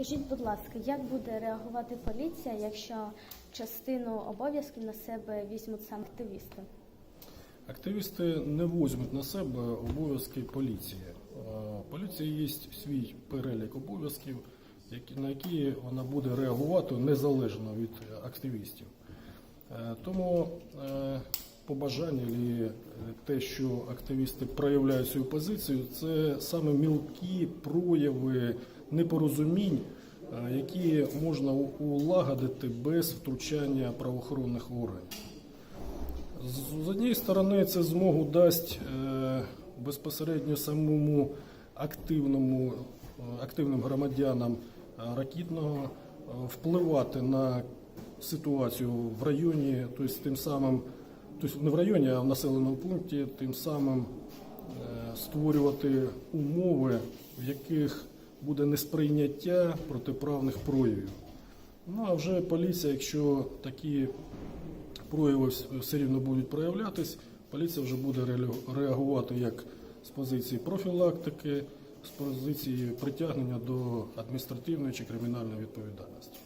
Скажіть, будь ласка, як буде реагувати поліція, якщо частину обов'язків на себе візьмуть саме активісти? Активісти не візьмуть на себе обов'язки поліції. Е, Поліція є свій перелік обов'язків, на які вона буде реагувати незалежно від активістів. Е, Тому е, побажання і те, що активісти проявляють свою позицію, це саме мілкі прояви непорозумінь, е, які можна улагодити без втручання правоохоронних органів. З однієї сторони, це змогу дасть е, безпосередньо самому активному, е, активним громадянам е, ракітного е, впливати на ситуацію в районі, тобто тим самим, тобто не в районі, а в населеному пункті, тим самим е, створювати умови, в яких буде несприйняття протиправних проявів. Ну а вже поліція, якщо такі прояви все рівно будуть проявлятись, поліція вже буде реагувати як з позиції профілактики, з позиції притягнення до адміністративної чи кримінальної відповідальності.